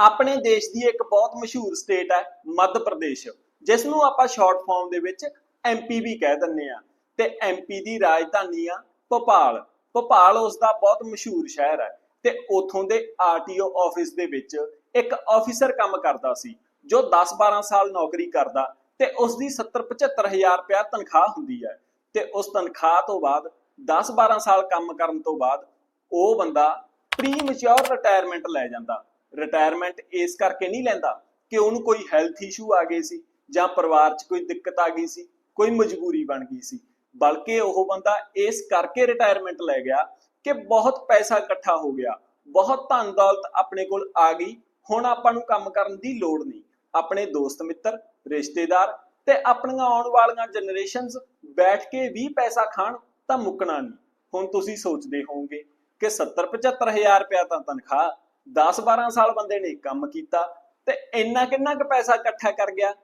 ਆਪਣੇ ਦੇਸ਼ ਦੀ ਇੱਕ ਬਹੁਤ ਮਸ਼ਹੂਰ ਸਟੇਟ ਹੈ, ਮੱਧ ਪ੍ਰਦੇਸ਼। ਜਿਸ ਨੂੰ ਆਪਾਂ ਸ਼ਾਰਟ ਫਾਰਮ ਦੇ ਵਿੱਚ ਐਮਪੀ ਵੀ ਕਹਿ ਦਿੰਨੇ ਆ ਤੇ ਐਮਪੀ ਦੀ ਰਾਜਧਾਨੀ ਆ ਭੋਪਾਲ। ਭੋਪਾਲ ਉਸ ਦਾ ਬਹੁਤ ਮਸ਼ਹੂਰ ਸ਼ਹਿਰ ਹੈ। ਤੇ ਉਥੋਂ ਦੇ ਆਰਟੀਓ ਆਫਿਸ ਦੇ ਵਿੱਚ ਇੱਕ ਆਫੀਸਰ ਕੰਮ ਕਰਦਾ ਸੀ, ਜੋ 10-12 ਸਾਲ ਨੌਕਰੀ ਕਰਦਾ ਤੇ ਉਸ ਦੀ 70-75 ਹਜ਼ਾਰ ਰੁਪਇਆ ਤਨਖਾਹ ਹੁੰਦੀ ਹੈ। ਤੇ ਉਸ ਤਨਖਾਹ ਤੋਂ ਬਾਅਦ 10-12 ਸਾਲ ਕੰਮ ਕਰਨ ਤੋਂ ਬਾਅਦ, ਉਹ ਬੰਦਾ ਪ੍ਰੀ ਰਿਟਾਇਰਮੈਂਟ ਲੈ ਜਾਂਦਾ। ਰਿਟਾਇਰਮੈਂਟ ਇਸ ਕਰਕੇ ਨਹੀਂ ਲੈਂਦਾ ਕਿ ਉਹਨੂੰ ਕੋਈ ਹੈਲਥ ਇਸ਼ੂ ਆ ਗਏ ਸੀ ਜਾਂ ਪਰਿਵਾਰ 'ਚ ਕੋਈ ਦਿੱਕਤ ਆ ਗਈ ਸੀ, ਕੋਈ ਮਜਬੂਰੀ ਬਣ ਗਈ ਸੀ। ਬਲਕਿ ਉਹ ਬੰਦਾ ਇਸ ਕਰਕੇ ਰਿਟਾਇਰਮੈਂਟ ਲੈ ਗਿਆ ਕਿ ਬਹੁਤ ਪੈਸਾ ਇਕੱਠਾ ਹੋ ਗਿਆ, ਬਹੁਤ ਧਨ ਦੌਲਤ ਆਪਣੇ ਕੋਲ ਆ ਗਈ, ਹੁਣ ਆਪਾਂ ਨੂੰ ਕੰਮ ਕਰਨ ਦੀ ਲੋੜ ਨਹੀਂ। ਆਪਣੇ ਦੋਸਤ ਮਿੱਤਰ, ਰਿਸ਼ਤੇਦਾਰ ਤੇ ਆਪਣੀਆਂ ਆਉਣ ਵਾਲੀਆਂ ਜਨਰੇਸ਼ਨਸ ਬੈਠ ਕੇ ਵੀ ਪੈਸਾ ਖਾਣ ਤਾਂ ਮੁੱਕਣਾ ਨਹੀਂ। ਹੁਣ ਤੁਸੀਂ ਸੋਚਦੇ ਹੋਵੋਗੇ ਕਿ 70 75 ਹਜ਼ਾਰ ਰੁਪਇਆ ਤਾਂ ਤਨਖਾਹ 10 12 ਸਾਲ ਬੰਦੇ ਨੇ ਕੰਮ ਕੀਤਾ ਤੇ ਇੰਨਾ ਕਿੰਨਾ ਕੁ ਪੈਸਾ ਇਕੱਠਾ ਕਰ ਗਿਆ।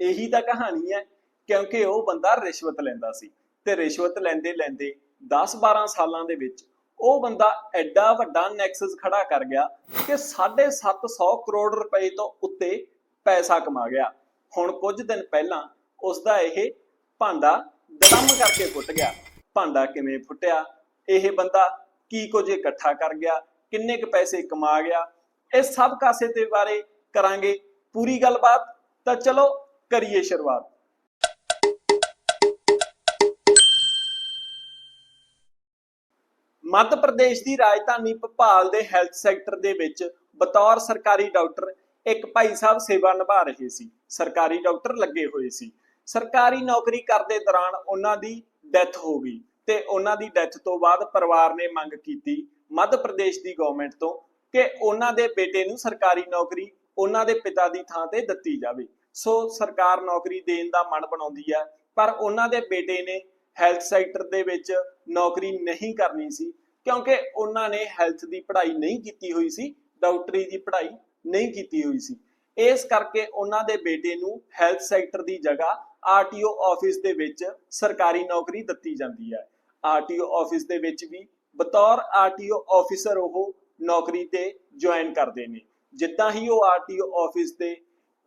ਇਹੀ ਤਾਂ ਕਹਾਣੀ ਹੈ, ਕਿਉਂਕਿ ਉਹ ਬੰਦਾ ਰਿਸ਼ਵਤ ਲੈਂਦਾ ਸੀ ਤੇ ਰਿਸ਼ਵਤ ਲੈਂਦੇ ਲੈਂਦੇ 10 12 ਸਾਲਾਂ ਦੇ ਵਿੱਚ ਉਹ ਬੰਦਾ ਐਡਾ ਵੱਡਾ ਨੈਕਸਸ ਖੜਾ ਕਰ ਗਿਆ ਕਿ 750 ਕਰੋੜ ਰੁਪਏ ਤੋਂ ਉੱਤੇ ਪੈਸਾ ਕਮਾ ਗਿਆ। ਹੁਣ ਕੁਝ ਦਿਨ ਪਹਿਲਾਂ ਉਸ ਦਾ ਇਹ ਭਾਂਡਾ ਦੜਮ ਕਰਕੇ ਫੁੱਟ ਗਿਆ। ਭਾਂਡਾ ਕਿਵੇਂ ਫੁੱਟਿਆ, ਇਹ ਬੰਦਾ ਕੀ ਕੁਝ ਇਕੱਠਾ ਕਰ ਗਿਆ ਕਿੰਨੇ ਕੁ ਪੈਸੇ ਕਮਾ ਗਿਆ, ਇਹ ਸਭ ਕਾਸੇ ਦੇ ਬਾਰੇ ਕਰਾਂਗੇ ਪੂਰੀ ਗੱਲਬਾਤ। ਤਾਂ ਚਲੋ, ਕਰੀਏ ਸ਼ੁਰੂਆਤ। ਮੱਧ ਪ੍ਰਦੇਸ਼ ਦੀ ਰਾਜਧਾਨੀ ਭੋਪਾਲ ਦੇ ਹੈਲਥ ਸੈਕਟਰ ਦੇ ਵਿੱਚ ਬਤੌਰ ਸਰਕਾਰੀ ਡਾਕਟਰ ਇੱਕ ਭਾਈ ਸਾਹਿਬ ਸੇਵਾ ਨਿਭਾ ਰਹੇ ਸੀ। ਸਰਕਾਰੀ ਡਾਕਟਰ ਲੱਗੇ ਹੋਏ ਸੀ। ਸਰਕਾਰੀ ਨੌਕਰੀ ਕਰਦੇ ਦੌਰਾਨ ਉਹਨਾਂ ਦੀ ਡੈਥ ਹੋ ਗਈ ਤੇ ਉਹਨਾਂ ਦੀ ਡੈਥ ਤੋਂ ਬਾਅਦ ਪਰਿਵਾਰ ਨੇ ਮੰਗ ਕੀਤੀ ਮੱਧ ਪ੍ਰਦੇਸ਼ ਦੀ ਗਵਰਨਮੈਂਟ ਤੋਂ ਕਿ ਉਹਨਾਂ ਦੇ ਬੇਟੇ ਨੂੰ ਸਰਕਾਰੀ ਨੌਕਰੀ ਉਹਨਾਂ ਦੇ ਪਿਤਾ ਦੀ ਥਾਂ ਤੇ ਦਿੱਤੀ ਜਾਵੇ। ਸੋ ਸਰਕਾਰ ਨੌਕਰੀ ਦੇਣ ਦਾ ਮਨ ਬਣਾਉਂਦੀ ਹੈ ਪਰ ਉਹਨਾਂ ਦੇ ਬੇਟੇ ਨੇ ਹੈਲਥ ਸੈਕਟਰ ਦੇ ਵਿੱਚ ਨੌਕਰੀ ਨਹੀਂ ਕਰਨੀ ਸੀ, ਕਿਉਂਕਿ ਉਹਨਾਂ ਨੇ ਹੈਲਥ ਦੀ ਪੜ੍ਹਾਈ ਨਹੀਂ ਕੀਤੀ ਹੋਈ ਸੀ, ਡਾਕਟਰੀ ਦੀ ਪੜ੍ਹਾਈ ਨਹੀਂ ਕੀਤੀ ਹੋਈ ਸੀ। ਇਸ ਕਰਕੇ ਉਹਨਾਂ ਦੇ ਬੇਟੇ ਨੂੰ ਹੈਲਥ ਸੈਕਟਰ ਦੀ ਜਗ੍ਹਾ ਆਰਟੀਓ ਆਫਿਸ ਦੇ ਵਿੱਚ ਸਰਕਾਰੀ ਨੌਕਰੀ ਦਿੱਤੀ ਜਾਂਦੀ ਹੈ ਆਰਟੀਓ ਆਫਿਸ ਦੇ ਵਿੱਚ ਵੀ ਬਤੌਰ ਆਰਟੀਓ ਆਫੀਸਰ ਉਹ ਨੌਕਰੀ ਤੇ ਜੁਆਇਨ ਕਰਦੇ ਨੇ। ਜਿੱਦਾਂ ਹੀ ਉਹ ਆਰਟੀਓ ਆਫਿਸ ਦੇ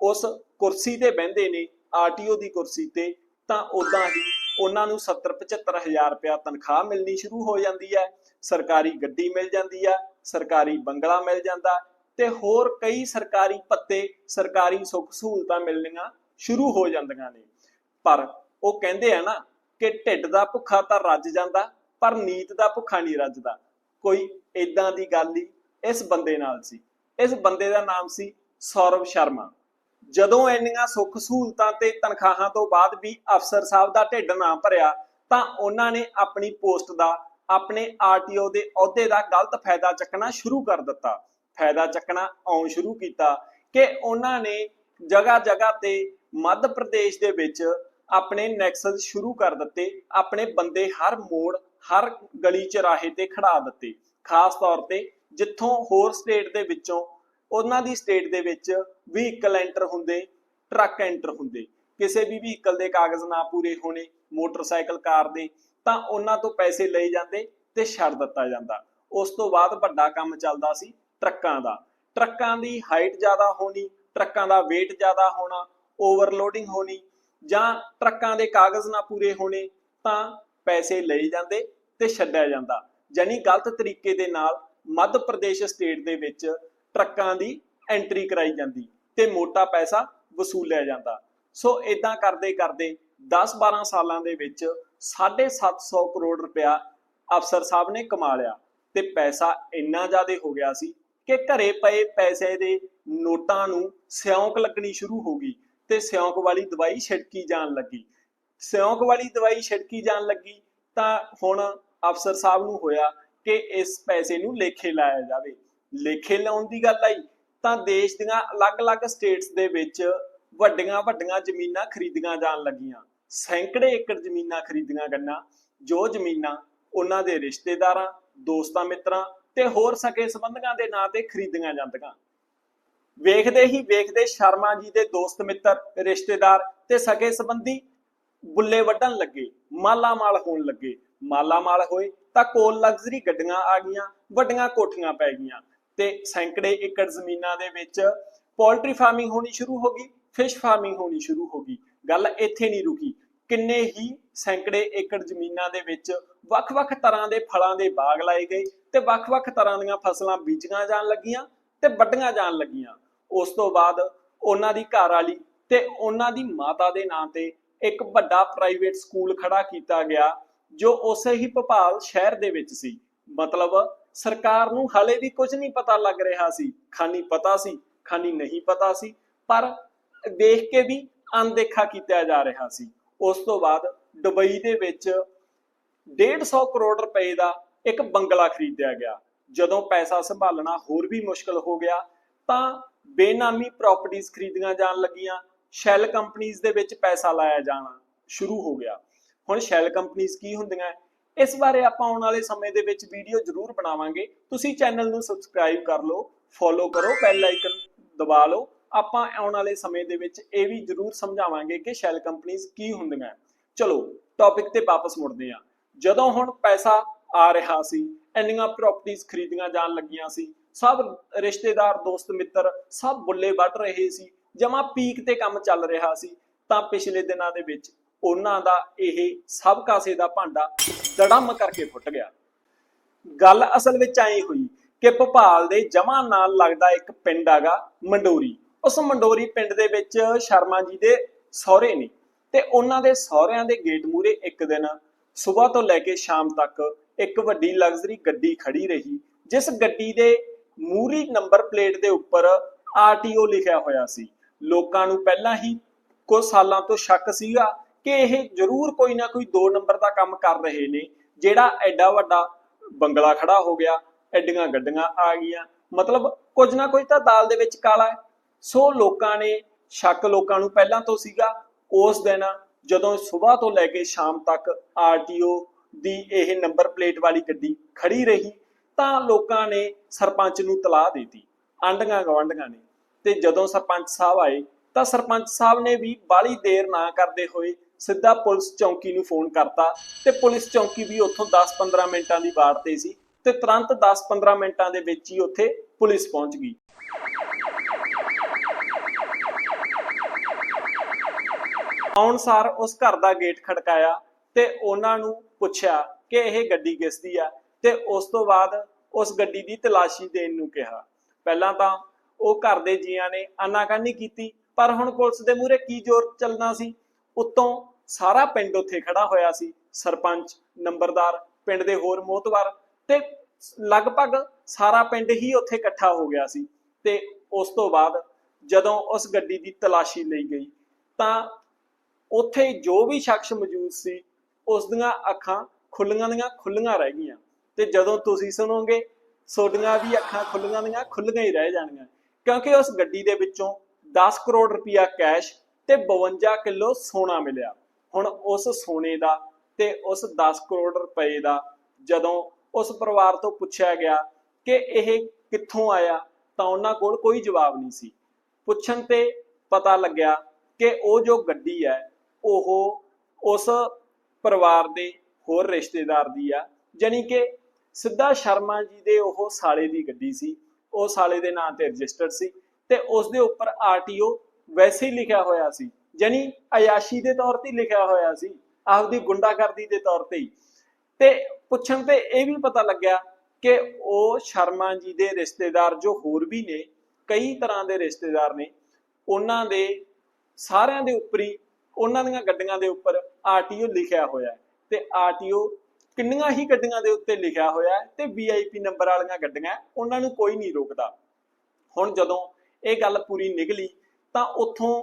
ਉਸ ਕੁਰਸੀ ਤੇ ਬਹਿੰਦੇ ਨੇ, ਆਰਟੀਓ ਦੀ ਕੁਰਸੀ ਤੇ, ਤਾਂ ਉਦਾਂ ਹੀ ਉਹਨਾਂ ਨੂੰ 70 75 ਹਜ਼ਾਰ ਤਨਖਾਹ ਮਿਲਣੀ ਸ਼ੁਰੂ ਹੋ ਜਾਂਦੀ ਹੈ। ਸਰਕਾਰੀ ਗੱਡੀ ਮਿਲ ਜਾਂਦੀ ਹੈ ਸਰਕਾਰੀ ਬੰਗਲਾ ਮਿਲ ਜਾਂਦਾ ਤੇ ਹੋਰ ਕਈ ਸਰਕਾਰੀ ਪੱਤੇ, ਸਰਕਾਰੀ ਸੁੱਖ ਸਹੂਲਤਾਂ ਮਿਲਣੀਆਂ ਸ਼ੁਰੂ ਹੋ ਜਾਂਦੀਆਂ ਨੇ। ਪਰ ਉਹ ਕਹਿੰਦੇ ਆ ਨਾ ਕਿ ਢਿੱਡ ਦਾ ਭੁੱਖਾ ਤਾਂ ਰੱਜ ਜਾਂਦਾ ਪਰ ਨੀਤ ਦਾ ਭੁੱਖਾ ਨਹੀਂ ਰੱਜਦਾ। ਕੋਈ ਇਦਾਂ ਦੀ ਗੱਲ ਹੀ ਇਸ ਬੰਦੇ ਨਾਲ ਸੀ। ਇਸ ਬੰਦੇ ਦਾ ਨਾਮ ਸੀ ਸੌਰਵ ਸ਼ਰਮਾ। ਜਦੋਂ ਇੰਨੀਆਂ ਸੁੱਖ ਸਹੂਲਤਾਂ ਤੇ ਤਨਖਾਹਾਂ ਤੋਂ ਬਾਅਦ ਵੀ ਅਫਸਰ ਸਾਹਿਬ ਦਾ ਢਿੱਡ ਨਾ ਭਰਿਆ, ਤਾਂ ਉਹਨਾਂ ਨੇ ਆਪਣੀ ਪੋਸਟ ਦਾ, ਆਪਣੇ ਆਰਟੀਓ ਦੇ ਅਹੁਦੇ ਦਾ ਗਲਤ ਫਾਇਦਾ ਚੱਕਣਾ ਸ਼ੁਰੂ ਕਰ ਦਿੱਤਾ। ਫਾਇਦਾ ਚੱਕਣਾ ਆਉਣ ਸ਼ੁਰੂ ਕੀਤਾ ਕਿ ਉਹਨਾਂ ਨੇ ਜਗ੍ਹਾ ਜਗ੍ਹਾ ਤੇ ਮੱਧ ਪ੍ਰਦੇਸ਼ ਦੇ ਵਿੱਚ ਆਪਣੇ ਨੈਕਸਸ ਸ਼ੁਰੂ ਕਰ ਦਿੱਤੇ, ਆਪਣੇ ਬੰਦੇ ਹਰ ਮੋੜ ਹਰ ਗਲੀ ਚਰਾਹੇ ਤੇ ਖੜਾ ਦਿੱਤੇ। ਖਾਸ ਤੌਰ ਤੇ ਜਿੱਥੋਂ ਹੋਰ ਸਟੇਟ ਦੇ ਵਿੱਚੋਂ ਉਹਨਾਂ ਦੀ ਸਟੇਟ ਦੇ ਵਿੱਚ ਵਹੀਕਲ ਐਂਟਰ ਹੁੰਦੇ ਟਰੱਕ ਐਂਟਰ ਹੁੰਦੇ। ਕਿਸੇ ਵੀ ਵਹੀਕਲ ਦੇ ਕਾਗਜ਼ ਨਾ ਪੂਰੇ ਹੋਣੇ, ਮੋਟਰਸਾਈਕਲ, ਕਾਰ ਦੇ, ਤਾਂ ਉਹਨਾਂ ਤੋਂ ਪੈਸੇ ਲਏ ਜਾਂਦੇ ਤੇ ਛੱਡ ਦਿੱਤਾ ਜਾਂਦਾ। ਉਸ ਤੋਂ ਬਾਅਦ ਵੱਡਾ ਕੰਮ ਚੱਲਦਾ ਸੀ ਟਰੱਕਾਂ ਦਾ। ਟਰੱਕਾਂ ਦੀ ਹਾਈਟ ਜ਼ਿਆਦਾ ਹੋਣੀ, ਟਰੱਕਾਂ ਦਾ weight ਜ਼ਿਆਦਾ ਹੋਣਾ ਓਵਰਲੋਡਿੰਗ ਹੋਣੀ ਜਾਂ ਟਰੱਕਾਂ ਦੇ ਕਾਗਜ਼ ਨਾ ਪੂਰੇ ਹੋਣੇ, ਤਾਂ ਪੈਸੇ ਲਏ ਜਾਂਦੇ ਤੇ ਛੱਡਿਆ ਜਾਂਦਾ। ਯਾਨੀ ਗਲਤ ਤਰੀਕੇ ਦੇ ਨਾਲ ਮੱਧ ਪ੍ਰਦੇਸ਼ ਸਟੇਟ ਦੇ ਵਿੱਚ ਟਰੱਕਾਂ ਦੀ ਐਂਟਰੀ ਕਰਾਈ ਜਾਂਦੀ ਤੇ ਮੋਟਾ ਪੈਸਾ ਵਸੂਲਿਆ ਜਾਂਦਾ। ਸੋ ਇਦਾਂ ਕਰਦੇ ਕਰਦੇ 10-12 ਸਾਲਾਂ ਦੇ ਵਿੱਚ 750 ਕਰੋੜ ਰੁਪਇਆ ਅਫਸਰ ਸਾਹਿਬ ਨੇ ਕਮਾ ਲਿਆ ਤੇ ਪੈਸਾ ਇੰਨਾ ਜ਼ਿਆਦਾ ਹੋ ਗਿਆ ਸੀ ਕਿ ਘਰੇ ਪਏ ਪੈਸੇ ਦੇ ਨੋਟਾਂ ਨੂੰ ਸਿਉਂਕ ਲੱਗਣੀ ਸ਼ੁਰੂ ਹੋ ਗਈ ਤੇ ਸਿਉਂਕ ਵਾਲੀ ਦਵਾਈ ਛਿੜਕੀ ਜਾਣ ਲੱਗੀ। ਸਿਉਂਕ ਵਾਲੀ ਦਵਾਈ ਛਿੜਕੀ ਜਾਣ ਲੱਗੀ ਤਾਂ ਹੁਣ ਅਫਸਰ ਸਾਹਿਬ ਨੂੰ ਹੋਇਆ ਕਿ ਇਸ ਪੈਸੇ ਨੂੰ ਲੇਖੇ ਲਾਇਆ ਜਾਵੇ। ਲੇਖੇ ਲਾਉਣ ਦੀ ਗੱਲ ਆਈ ਤਾਂ ਦੇਸ਼ ਦੀਆਂ ਅਲੱਗ-ਅਲੱਗ ਸਟੇਟਸ ਦੇ ਵਿੱਚ ਵੱਡੀਆਂ ਵੱਡੀਆਂ ਜ਼ਮੀਨਾਂ ਖਰੀਦੀਆਂ ਜਾਣ ਲੱਗੀਆਂ। ਸੈਂਕੜੇ ਏਕੜ ਜ਼ਮੀਨਾਂ ਖਰੀਦੀਆਂ ਗਈਆਂ ਜੋ ਜ਼ਮੀਨਾਂ ਉਹਨਾਂ ਦੇ ਰਿਸ਼ਤੇਦਾਰਾਂ, ਦੋਸਤਾਂ, ਮਿੱਤਰਾਂ ਤੇ ਹੋਰ ਸਕੇ ਸੰਬੰਧੀਆਂ ਦੇ ਨਾਂ ਤੇ ਖਰੀਦੀਆਂ ਜਾਂਦੀਆਂ। ਵੇਖਦੇ ਹੀ ਵੇਖਦੇ ਸ਼ਰਮਾ ਜੀ ਦੇ ਦੋਸਤ, ਮਿੱਤਰ, ਰਿਸ਼ਤੇਦਾਰ ਤੇ ਸਕੇ ਸੰਬੰਧੀ ਬੁੱਲੇ ਵੱਢਣ ਲੱਗੇ ਮਾਲਾ ਮਾਲ ਹੋਣ ਲੱਗੇ। ਮਾਲਾ ਮਾਲ ਹੋਏ ਤਾਂ ਕੋਲ ਲਗਜ਼ਰੀ ਗੱਡੀਆਂ ਆ ਗਈਆਂ, ਵੱਡੀਆਂ ਕੋਠੀਆਂ ਪੈ ਗਈਆਂ। ਤੇ ਸੈਂਕੜੇ ਏਕੜ ਜ਼ਮੀਨਾਂ ਦੇ ਵਿੱਚ ਪੋਲਟਰੀ ਫਾਰਮਿੰਗ ਹੋਣੀ ਸ਼ੁਰੂ ਹੋ ਗਈ, ਫਿਸ਼ ਫਾਰਮਿੰਗ ਹੋਣੀ ਸ਼ੁਰੂ ਹੋ ਗਈ। ਗੱਲ ਇੱਥੇ ਨਹੀਂ ਰੁਕੀ। ਕਿੰਨੇ ਹੀ ਸੈਂਕੜੇ ਏਕੜ ਜ਼ਮੀਨਾਂ ਦੇ ਵਿੱਚ ਵੱਖ-ਵੱਖ ਤਰ੍ਹਾਂ ਦੇ ਫਲਾਂ ਦੇ ਬਾਗ ਲਾਏ ਗਏ ਤੇ ਵੱਖ-ਵੱਖ ਤਰ੍ਹਾਂ ਦੀਆਂ ਫਸਲਾਂ ਬੀਜੀਆਂ ਜਾਣ ਲੱਗੀਆਂ ਤੇ ਵੱਢੀਆਂ ਜਾਣ ਲੱਗੀਆਂ। ਉਸ ਤੋਂ ਬਾਅਦ ਉਹਨਾਂ ਦੀ ਘਰ ਵਾਲੀ ਤੇ ਉਹਨਾਂ ਦੀ ਮਾਤਾ ਦੇ ਨਾਂ ਤੇ ਇੱਕ ਵੱਡਾ ਪ੍ਰਾਈਵੇਟ ਸਕੂਲ ਖੜਾ ਕੀਤਾ ਗਿਆ। ਜੋ ਉਸੇ ਹੀ ਭੋਪਾਲ ਸ਼ਹਿਰ ਦੇ ਵਿੱਚ ਸੀ। ਮਤਲਬ ਸਰਕਾਰ ਨੂੰ ਹਾਲੇ ਵੀ ਕੁਝ ਨਹੀਂ ਪਤਾ ਲੱਗ ਰਿਹਾ ਸੀ। ਖਾਨੀ ਪਤਾ ਸੀ, ਖਾਨੀ ਨਹੀਂ ਪਤਾ ਸੀ, ਪਰ ਦੇਖ ਕੇ ਵੀ ਅਣਦੇਖਾ ਕੀਤਾ ਜਾ ਰਿਹਾ ਸੀ। ਉਸ ਤੋਂ ਬਾਅਦ ਦੁਬਈ ਦੇ ਵਿੱਚ 150 ਕਰੋੜ ਰੁਪਏ ਦਾ ਇੱਕ ਬੰਗਲਾ ਖਰੀਦਿਆ ਗਿਆ। ਜਦੋਂ ਪੈਸਾ ਸੰਭਾਲਣਾ ਹੋਰ ਵੀ ਮੁਸ਼ਕਲ ਹੋ ਗਿਆ, ਤਾਂ ਬੇਨਾਮੀ ਪ੍ਰਾਪਰਟੀਆਂ ਖਰੀਦੀਆਂ ਜਾਣ ਲੱਗੀਆਂ ਸ਼ੈਲ ਕੰਪਨੀਆਂ ਦੇ ਵਿੱਚ ਪੈਸਾ ਲਾਇਆ ਜਾਣਾ ਸ਼ੁਰੂ ਹੋ ਗਿਆ। ਹੁਣ ਸ਼ੈਲ ਕੰਪਨੀਆਂ ਕੀ ਹੁੰਦੀਆਂ? ਇਸ ਬਾਰੇ ਆਪਾਂ ਆਉਣ ਵਾਲੇ ਸਮੇਂ ਦੇ ਵਿੱਚ ਵੀਡੀਓ ਜ਼ਰੂਰ ਬਣਾਵਾਂਗੇ। ਤੁਸੀਂ ਚੈਨਲ ਨੂੰ ਸਬਸਕ੍ਰਾਈਬ ਕਰ ਲਓ ਫੋਲੋ ਕਰੋ ਬੈਲ ਆਈਕਨ ਦਬਾ ਲਓ। ਆਪਾਂ ਆਉਣ ਵਾਲੇ ਸਮੇਂ ਦੇ ਵਿੱਚ ਇਹ ਵੀ ਜ਼ਰੂਰ ਸਮਝਾਵਾਂਗੇ ਕਿ ਸ਼ੈਲ ਕੰਪਨੀਆਂ ਕੀ ਹੁੰਦੀਆਂ। ਚਲੋ ਟੌਪਿਕ ਤੇ ਵਾਪਸ ਮੁੜਦੇ ਹਾਂ। ਜਦੋਂ ਹੁਣ ਪੈਸਾ ਆ ਰਿਹਾ ਸੀ, ਇੰਨੀਆਂ ਪ੍ਰਾਪਰਟੀਆਂ ਖਰੀਦੀਆਂ ਜਾਣ ਲੱਗੀਆਂ ਸੀ, ਸਭ ਰਿਸ਼ਤੇਦਾਰ, ਦੋਸਤ, ਮਿੱਤਰ, ਸਭ ਬੁੱਲੇ ਵੱਢ ਰਹੇ ਸੀ, ਜਮਾ ਪੀਕ ਤੇ ਕੰਮ ਚੱਲ ਰਿਹਾ ਸੀ, ਤਾਂ ਪਿਛਲੇ ਦਿਨਾਂ ਦੇ ਵਿੱਚ ਉਹਨਾਂ ਦਾ ਇਹ ਸਭ ਕਾਸੇ ਦਾ ਭਾਂਡਾ ਦੜਮ ਕਰਕੇ ਫੁੱਟ ਗਿਆ। ਗੱਲ ਅਸਲ ਵਿੱਚ ਐਂ ਹੋਈ ਕਿ ਭੋਪਾਲ ਦੇ ਜਮਾ ਨਾਲ ਲੱਗਦਾ ਇੱਕ ਪਿੰਡ ਹੈਗਾ ਮੰਡੋਰੀ। ਉਸ ਮੰਡੋਰੀ ਪਿੰਡ ਦੇ ਵਿੱਚ ਸ਼ਰਮਾ ਜੀ ਦੇ ਸਹੁਰੇ ਨੇ ਤੇ ਉਹਨਾਂ ਦੇ ਸਹੁਰਿਆਂ ਦੇ ਗੇਟ ਮੂਰੇ ਇੱਕ ਦਿਨ ਸਵੇਰ ਤੋਂ ਲੈ ਕੇ ਸ਼ਾਮ ਤੱਕ ਇੱਕ ਵੱਡੀ ਲਗਜ਼ਰੀ ਗੱਡੀ ਖੜੀ ਰਹੀ, ਜਿਸ ਗੱਡੀ ਦੇ ਮੂਰੀ ਨੰਬਰ ਪਲੇਟ ਦੇ ਉੱਪਰ ਆਰਟੀਓ ਲਿਖਿਆ ਹੋਇਆ ਸੀ। ਲੋਕਾਂ ਨੂੰ ਪਹਿਲਾਂ ਹੀ ਕੁਝ ਸਾਲਾਂ ਤੋਂ ਸ਼ੱਕ ਸੀਗਾ ਕਿ ਇਹ ਜ਼ਰੂਰ ਕੋਈ ਨਾ ਕੋਈ 2 ਨੰਬਰ ਦਾ ਕੰਮ ਕਰ ਰਹੇ ਨੇ, ਜਿਹੜਾ ਐਡਾ ਵੱਡਾ ਬੰਗਲਾ ਖੜਾ ਹੋ ਗਿਆ, ਐਡੀਆਂ ਗੱਡੀਆਂ ਆ ਗਈਆਂ। ਮਤਲਬ ਕੁਝ ਨਾ ਕੁਝ ਤਾਂ ਦਾਲ ਦੇ ਵਿੱਚ ਕਾਲਾ ਹੈ। ਸੋ ਲੋਕਾਂ ਨੇ, ਸ਼ੱਕ ਲੋਕਾਂ ਨੂੰ ਪਹਿਲਾਂ ਤੋਂ ਸੀਗਾ, ਉਸ ਦਿਨ ਜਦੋਂ ਸਵੇਰ ਤੋਂ ਲੈ ਕੇ ਸ਼ਾਮ ਤੱਕ ਆਰਟੀਓ ਦੀ ਇਹ ਨੰਬਰ ਪਲੇਟ ਵਾਲੀ ਗੱਡੀ ਖੜੀ ਰਹੀ, ਤਾਂ ਲੋਕਾਂ ਨੇ ਸਰਪੰਚ ਨੂੰ ਤਲਾਹ ਦਿੱਤੀ। ਆਂਡੀਆਂ ਗਵੰਡੀਆਂ ਨੇ। ਤੇ ਜਦੋਂ ਸਰਪੰਚ ਸਾਹਿਬ ਆਏ, ਤਾਂ ਸਰਪੰਚ ਸਾਹਿਬ ਨੇ ਵੀ ਬਾਲੀ ਦੇਰ ਨਾ ਕਰਦੇ ਹੋਏ ਸਿੱਧਾ ਪੁਲਿਸ ਚੌਂਕੀ ਨੂੰ ਫੋਨ ਕਰਤਾ ਤੇ ਪੁਲਿਸ ਚੌਂਕੀ ਵੀ ਉੱਥੋਂ 10-15 ਮਿੰਟਾਂ ਦੀ ਵਾਰ ਤੇ ਸੀ ਤੇ ਤੁਰੰਤ 10-15 ਮਿੰਟਾਂ ਦੇ ਵਿੱਚ ਹੀ ਉੱਥੇ ਪੁਲਿਸ ਪਹੁੰਚ ਗਈ। ਆਉਣ ਸਾਰ ਉਸ ਘਰ ਦਾ ਗੇਟ ਖੜਕਾਇਆ ਤੇ ਉਹਨਾਂ ਨੂੰ ਪੁੱਛਿਆ ਕਿ ਇਹ ਗੱਡੀ ਕਿਸ ਦੀ ਆ ਤੇ ਉਸ ਤੋਂ ਬਾਅਦ ਉਸ ਗੱਡੀ ਦੀ ਤਲਾਸ਼ੀ ਦੇਣ ਨੂੰ ਕਿਹਾ। ਪਹਿਲਾਂ ਤਾਂ ਉਹ ਘਰ ਦੇ ਜੀਆਂ ਨੇ ਆਨਾਕਾਨੀ ਕੀਤੀ, ਪਰ ਹੁਣ ਪੁਲਿਸ ਦੇ ਮੂਹਰੇ ਕੀ ਜ਼ੋਰ ਚੱਲਣਾ ਸੀ? ਉੱਤੋਂ ਸਾਰਾ ਪਿੰਡ ਉੱਥੇ ਖੜਾ ਹੋਇਆ ਸੀ, ਸਰਪੰਚ, ਨੰਬਰਦਾਰ, ਪਿੰਡ ਦੇ ਹੋਰ ਮੋਤਵਾਰ ਤੇ ਲਗਭਗ ਸਾਰਾ ਪਿੰਡ ਹੀ ਉੱਥੇ ਇਕੱਠਾ ਹੋ ਗਿਆ ਸੀ ਤੇ ਉਸ ਤੋਂ ਬਾਅਦ ਜਦੋਂ ਉਸ ਗੱਡੀ ਦੀ ਤਲਾਸ਼ੀ ਲਈ ਗਈ ਤਾਂ ਉੱਥੇ ਜੋ ਵੀ ਸ਼ਖਸ ਮੌਜੂਦ ਸੀ, ਉਸ ਦੀਆਂ ਅੱਖਾਂ ਖੁੱਲੀਆਂ ਦੀਆਂ ਖੁੱਲੀਆਂ ਰਹਿ ਗਈਆਂ ਤੇ ਜਦੋਂ ਤੁਸੀਂ ਸੁਣੋਗੇ, ਤੁਹਾਡੀਆਂ ਵੀ ਅੱਖਾਂ ਖੁੱਲੀਆਂ ਦੀਆਂ ਖੁੱਲੀਆਂ ਹੀ ਰਹਿ ਜਾਣਗੀਆਂ ਕਿਉਂਕਿ ਉਸ ਗੱਡੀ ਦੇ ਵਿੱਚੋਂ 10 ਕਰੋੜ ਰੁਪਇਆ ਕੈਸ਼ ਤੇ 52 ਕਿਲੋ ਸੋਨਾ ਮਿਲਿਆ। ਹੁਣ ਉਸ ਸੋਨੇ ਦਾ ਤੇ ਉਸ 10 ਕਰੋੜ ਰੁਪਏ ਦਾ ਜਦੋਂ ਉਸ ਪਰਿਵਾਰ ਤੋਂ ਪੁੱਛਿਆ ਗਿਆ ਕਿ ਇਹ ਕਿੱਥੋਂ ਆਇਆ, ਤਾਂ ਉਹਨਾਂ ਕੋਲ ਕੋਈ ਜਵਾਬ ਨਹੀਂ ਸੀ। ਪੁੱਛਣ ਤੇ ਪਤਾ ਲੱਗਿਆ ਕਿ ਉਹ ਜੋ ਗੱਡੀ ਹੈ, ਉਹ ਉਸ ਪਰਿਵਾਰ ਦੇ ਹੋਰ ਰਿਸ਼ਤੇਦਾਰ ਦੀ ਆ। ਜਾਨੀ ਕਿ ਸਿੱਧਾ ਸ਼ਰਮਾ ਜੀ ਦੇ ਉਹ ਸਾਲੇ ਦੀ ਗੱਡੀ ਸੀ, ਉਹ ਸਾਲੇ ਦੇ ਨਾਂ ਤੇ ਰਜਿਸਟਰਡ ਸੀ ਤੇ ਉਸ ਦੇ ਉੱਪਰ ਆਰਟੀਓ ਵੈਸੇ ਹੀ ਲਿਖਿਆ ਹੋਇਆ ਸੀ। ਜਾਨੀ ਅਯਾਸ਼ੀ ਦੇ ਤੌਰ ਤੇ ਲਿਖਿਆ ਹੋਇਆ ਸੀ, ਆਪਦੀ ਗੁੰਡਾਗਰਦੀ ਦੇ ਤੌਰ ਤੇ ਤੇ ਪੁੱਛਣ ਤੇ ਇਹ ਵੀ ਪਤਾ ਲੱਗਿਆ ਕਿ ਉਹ ਸ਼ਰਮਾ ਜੀ ਦੇ ਰਿਸ਼ਤੇਦਾਰ ਜੋ ਹੋਰ ਵੀ ਨੇ, ਕਈ ਤਰ੍ਹਾਂ ਦੇ ਰਿਸ਼ਤੇਦਾਰ ਨੇ, ਉਹਨਾਂ ਦੇ ਸਾਰਿਆਂ ਦੇ ਉੱਪਰ ਹੀ ਉਹਨਾਂ ਦੀਆਂ ਗੱਡੀਆਂ ਦੇ ਉੱਪਰ ਆਰਟੀਓ ਲਿਖਿਆ ਹੋਇਆ ਹੈ। ਤੇ ਆਰਟੀਓ ਕਿੰਨੀਆਂ ਹੀ ਗੱਡੀਆਂ ਦੇ ਉੱਤੇ ਲਿਖਿਆ ਹੋਇਆ ਹੈ ਤੇ ਵੀਆਈਪੀ ਨੰਬਰ ਵਾਲੀਆਂ ਗੱਡੀਆਂ, ਉਹਨਾਂ ਨੂੰ ਕੋਈ ਨਹੀਂ ਰੋਕਦਾ। ਹੁਣ ਜਦੋਂ ਇਹ ਗੱਲ ਪੂਰੀ ਨਿਕਲੀ ਤਾਂ ਉੱਥੋਂ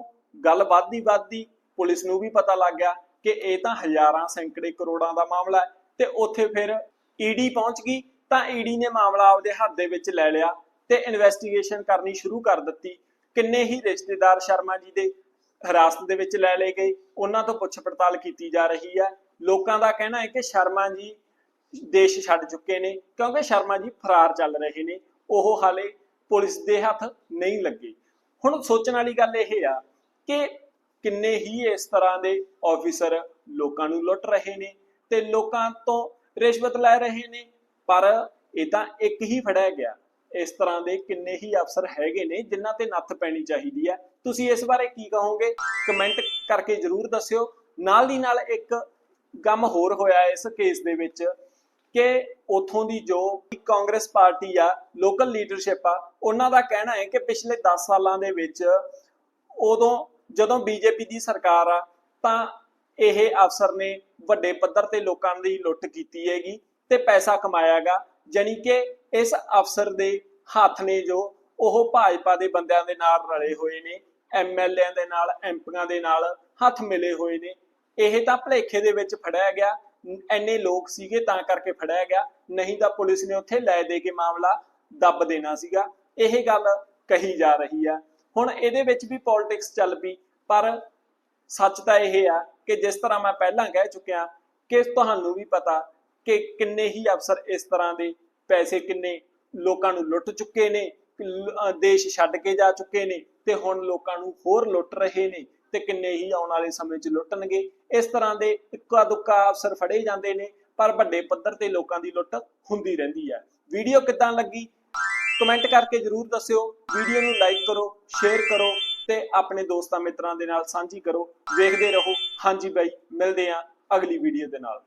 ਗੱਲ ਵੱਧਦੀ ਵੱਧਦੀ ਪੁਲਿਸ ਨੂੰ ਵੀ ਪਤਾ ਲੱਗ ਗਿਆ ਕਿ ਇਹ ਤਾਂ ਹਜ਼ਾਰਾਂ ਸੈਂਕੜੇ ਕਰੋੜਾਂ ਦਾ ਮਾਮਲਾ ਹੈ ਤੇ ਉੱਥੇ ਫਿਰ ਈਡੀ ਪਹੁੰਚ ਗਈ, ਤਾਂ ਈਡੀ ਨੇ ਮਾਮਲਾ ਆਪਦੇ ਹੱਥ ਦੇ ਵਿੱਚ ਲੈ ਲਿਆ ਤੇ ਇਨਵੈਸਟੀਗੇਸ਼ਨ ਕਰਨੀ ਸ਼ੁਰੂ ਕਰ ਦਿੱਤੀ। ਕਿੰਨੇ ਹੀ ਰਿਸ਼ਤੇਦਾਰ ਸ਼ਰਮਾ ਜੀ ਦੇ ਹਿਰਾਸਤ ਦੇ ਵਿੱਚ ਲੈ ਲਏ ਗਏ, ਉਹਨਾਂ ਤੋਂ ਪੁੱਛ ਪੜਤਾਲ ਕੀਤੀ ਜਾ ਰਹੀ ਹੈ। ਲੋਕਾਂ ਦਾ ਕਹਿਣਾ ਹੈ ਕਿ ਸ਼ਰਮਾ ਜੀ ਦੇਸ਼ ਛੱਡ ਚੁੱਕੇ ਨੇ, ਕਿਉਂਕਿ ਸ਼ਰਮਾ ਜੀ ਫਰਾਰ ਚੱਲ ਰਹੇ ਨੇ, ਉਹ ਹਾਲੇ ਪੁਲਿਸ ਦੇ ਹੱਥ ਨਹੀਂ ਲੱਗੇ। ਹੁਣ ਸੋਚਣ ਵਾਲੀ ਗੱਲ ਇਹ ਆ ਕਿ ਕਿੰਨੇ ਹੀ ਇਸ ਤਰ੍ਹਾਂ ਦੇ ਆਫੀਸਰ ਲੋਕਾਂ ਨੂੰ ਲੁੱਟ ਰਹੇ ਨੇ ਤੇ ਲੋਕਾਂ ਤੋਂ ਰਿਸ਼ਵਤ ਲੈ ਰਹੇ ਨੇ, ਪਰ ਇਹ ਤਾਂ ਇੱਕ ਹੀ ਫੜਿਆ ਗਿਆ। ਇਸ ਤਰ੍ਹਾਂ ਦੇ ਕਿੰਨੇ ਹੀ ਅਫਸਰ ਹੈਗੇ ਨੇ ਜਿਨ੍ਹਾਂ ਤੇ ਨੱਥ ਪੈਣੀ ਚਾਹੀਦੀ ਹੈ ਤੁਸੀਂ ਇਸ ਬਾਰੇ ਕੀ ਕਹੋਗੇ? ਕਮੈਂਟ ਕਰਕੇ ਜਰੂਰ ਦੱਸਿਓ। ਨਾਲ ਦੀ ਨਾਲ ਇੱਕ ਗਮ ਹੋਰ ਹੋਇਆ ਇਸ ਕੇਸ ਦੇ ਵਿੱਚ ਕਿ ਉਥੋਂ ਦੀ ਜੋ ਕਾਂਗਰਸ ਪਾਰਟੀ ਆ ਲੋਕਲ ਲੀਡਰਸ਼ਿਪ ਆ, ਉਹਨਾਂ ਦਾ ਕਹਿਣਾ ਹੈ ਕਿ ਪਿਛਲੇ 10 ਸਾਲਾਂ ਦੇ ਵਿੱਚ ਉਦੋਂ ਜਦੋਂ ਬੀਜੇਪੀ ਦੀ ਸਰਕਾਰ ਆ, ਤਾਂ ਇਹ ਅਫਸਰ ਨੇ ਵੱਡੇ ਪੱਧਰ ਤੇ ਲੋਕਾਂ ਦੀ ਲੁੱਟ ਕੀਤੀ ਹੈਗੀ ਤੇ ਪੈਸਾ ਕਮਾਇਆਗਾ ਜਾਣੀ ਕਿ ਇਸ ਅਫਸਰ ਦੇ ਹੱਥ ਨੇ ਜੋ ਉਹ ਭਾਜਪਾ ਦੇ ਬੰਦਿਆਂ ਦੇ ਨਾਲ ਰਲੇ ਹੋਏ ਨੇ ਐਮਐਲਏਆਂ ਦੇ ਨਾਲ ਐਮਪੀਆਂ ਦੇ ਨਾਲ ਹੱਥ ਮਿਲੇ ਹੋਏ ਨੇ। ਇਹ ਤਾਂ ਭਲੇਖੇ ਦੇ ਵਿੱਚ ਫੜਿਆ ਗਿਆ। ਐਨੇ ਲੋਕ ਸੀਗੇ ਤਾਂ ਕਰਕੇ ਫੜਿਆ ਗਿਆ। ਨਹੀਂ ਤਾਂ ਪੁਲਿਸ ਨੇ ਉੱਥੇ ਲੈ ਦੇ ਕੇ ਮਾਮਲਾ ਦੱਬ ਦੇਣਾ ਸੀਗਾ। ਇਹ ਗੱਲ ਕਹੀ ਜਾ ਰਹੀ ਆ। ਹੁਣ ਇਹਦੇ ਵਿੱਚ ਵੀ ਪੋਲਿਟਿਕਸ ਚੱਲ ਪਈ, ਪਰ ਸੱਚ ਤਾਂ ਇਹ ਆ ਕਿ ਜਿਸ ਤਰ੍ਹਾਂ ਮੈਂ ਪਹਿਲਾਂ ਕਹਿ ਚੁੱਕਿਆ ਕਿ ਤੁਹਾਨੂੰ ਵੀ ਪਤਾ ਕਿ ਕਿੰਨੇ ਹੀ ਅਫਸਰ ਇਸ ਤਰ੍ਹਾਂ ਦੇ ਪੈਸੇ ਕਿੰਨੇ ਲੋਕਾਂ ਨੂੰ ਲੁੱਟ ਚੁੱਕੇ ਨੇ ਦੇਸ਼ ਛੱਡ ਕੇ ਜਾ ਚੁੱਕੇ ਨੇ ਤੇ ਹੁਣ ਲੋਕਾਂ ਨੂੰ ਹੋਰ ਲੁੱਟ ਰਹੇ ਨੇ। ਤੇ ਕਿੰਨੇ ਹੀ ਆਉਣ ਵਾਲੇ ਸਮੇਂ 'ਚ ਲੁੱਟਣਗੇ। ਇਸ ਤਰ੍ਹਾਂ ਦੇ ਇੱਕਾ ਦੁੱਕਾ ਅਫਸਰ ਫੜੇ ਜਾਂਦੇ ਨੇ, ਪਰ ਵੱਡੇ ਪੱਧਰ ਤੇ ਲੋਕਾਂ ਦੀ ਲੁੱਟ ਹੁੰਦੀ ਰਹਿੰਦੀ ਹੈ। ਵੀਡੀਓ ਕਿੱਦਾਂ ਲੱਗੀ? ਕਮੈਂਟ ਕਰਕੇ ਜਰੂਰ ਦੱਸਿਓ। ਵੀਡੀਓ ਨੂੰ ਲਾਈਕ ਕਰੋ, ਸ਼ੇਅਰ ਕਰੋ ਤੇ ਆਪਣੇ ਦੋਸਤਾਂ ਮਿੱਤਰਾਂ ਦੇ ਨਾਲ ਸਾਂਝੀ ਕਰੋ। ਵੇਖਦੇ ਰਹੋ। ਹਾਂਜੀ ਬਾਈ, ਮਿਲਦੇ ਆਂ ਅਗਲੀ ਵੀਡੀਓ ਦੇ ਨਾਲ।